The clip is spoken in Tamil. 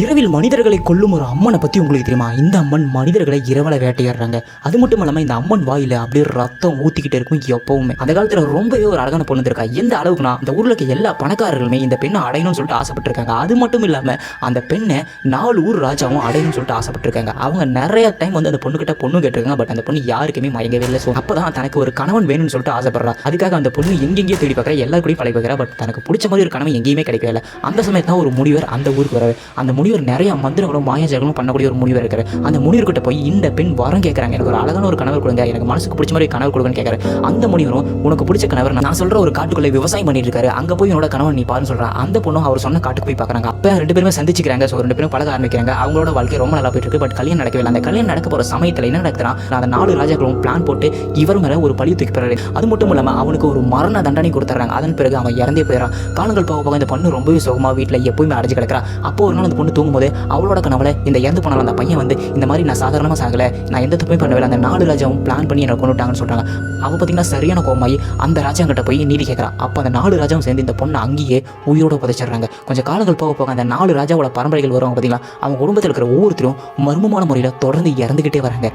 இரவில் மனிதர்களை கொல்லும் ஒரு அம்மனை பற்றி உங்களுக்கு தெரியுமா? இந்த அம்மன் மனிதர்களை இரவல வேட்டையாடுறாங்க. அது மட்டும் இல்லாமல் இந்த அம்மன் வாயில் அப்படியே ரத்தம் ஊற்றிக்கிட்டே இருக்கும் எப்பவுமே. அந்த காலத்தில் ரொம்பவே ஒரு அழகான பொண்ணு இருக்கா எந்த அளவுக்குனா இந்த ஊரில் இருக்க எல்லா பணக்காரர்களுமே இந்த பெண்ணை அடையணும்னு சொல்லிட்டு ஆசைப்பட்டிருக்காங்க. அது மட்டும் இல்லாமல் அந்த பெண்ணை நாலு ஊர் ராஜாவும் அடையணும்னு சொல்லிட்டு ஆசைப்பட்டிருக்காங்க. அவங்க நிறைய டைம் வந்து அந்த பொண்ணுக்கிட்ட பொண்ணு கேட்டிருக்காங்க. பட் அந்த பொண்ணு யாருக்குமே மயங்கவே இல்லை. ஸோ அப்போ தான் தனக்கு ஒரு கணவன் வேணும்னு சொல்லிட்டு ஆசைப்படுறா. அதுக்காக அந்த பொண்ணு எங்கெங்கேயோ தேடி பார்க்குறா எல்லாருக்கூடையும் கூட பழகி பார்க்குறா பட் தனக்கு பிடிச்ச மாதிரி ஒரு கணவன் எங்கேயுமே கிடைக்கவே இல்லை. அந்த சமயத்தான் ஒரு முடிவர் அந்த ஊருக்கு வர அந்த முனிவர் நிறைய மந்திரங்களும் மாயாஜர்களும் பண்ணக்கூடிய ஒரு முனிவர் இருக்காரு. அந்த முனிவர்கிட்ட போய் இந்த பெண் வரம் கேட்குறாங்க எனக்கு ஒரு அழகான ஒரு கணவர் கொடுங்க. எனக்கு மனசுக்கு பிடிச்ச மாதிரி கணவர் கொடுங்கன்னு கேட்குறாரு அந்த முனிவரும் உனக்கு பிடிச்ச கணவர் நான் சொல்ற ஒரு காட்டுக்குள்ளே விவசாயம் பண்ணிட்டு இருக்காரு. அங்கே போய் என்னோட கணவன் நீ பாருன்னு சொல்றான். அந்த பொண்ணும் அவர் சொன்ன காட்டுக்கு போய் பார்க்குறாங்க அப்போ ரெண்டு பேருமே சந்திச்சுக்கிறாங்க. ஸோ ரெண்டு பேரும் பழக ஆரம்பிக்கிறாங்க. அவங்களோட வாழ்க்கை ரொம்ப நல்லா போயிட்டு இருக்கு. பட் கல்யாணம் நடக்கவே இல்லை. அந்த கல்யாணம் நடக்க போகிற சமயத்தில் என்ன நடக்குதுன்னா அந்த நாலு ராஜாக்களும் பிளான் போட்டு இவர் மேலே ஒரு பழி தூக்கி போறாரு அது மட்டும் இல்லாமல் அவனுக்கு ஒரு மரண தண்டனை கொடுத்துறாங்க அதன் பிறகு அவன் இறந்தே போயிடறான். காலங்கள் போக போக இந்த பொண்ணு ரொம்பவே சுகமா வீட்டில் எப்பவுமே அடைஞ்சு கிடக்கிறா. அப்போ ஒரு நாள் அந்த பொண்ணு தூங்கும்போது அவளோட கனவுல இந்த இறந்து போனால அந்த பையன் வந்து இந்த மாதிரி நான் சாதாரணமாக சாகலை நான் எந்த தப்புமே பண்ணவில்லை அந்த நாலு ராஜாவும் பிளான் பண்ணி என்னை கொண்டுட்டாங்கன்னு சொல்கிறாங்க அவள் பார்த்தீங்கன்னா சரியான கோமாயி அந்த ராஜாங்கிட்ட போய் நீதி கேட்குறா அப்போ அந்த நாலு ராஜாவும் சேர்ந்து இந்த பொண்ணை அங்கேயே உயிரோட புதைச்சிடுறாங்க. கொஞ்சம் காலங்கள் போக போக அந்த நாலு ராஜாவோட பரம்பரைகள் வருவாங்க பார்த்தீங்களா அவங்க குடும்பத்தில் இருக்கிற ஒவ்வொருத்தரும் மர்மமான முறையில் தொடர்ந்து இறந்துக்கிட்டே வராங்க.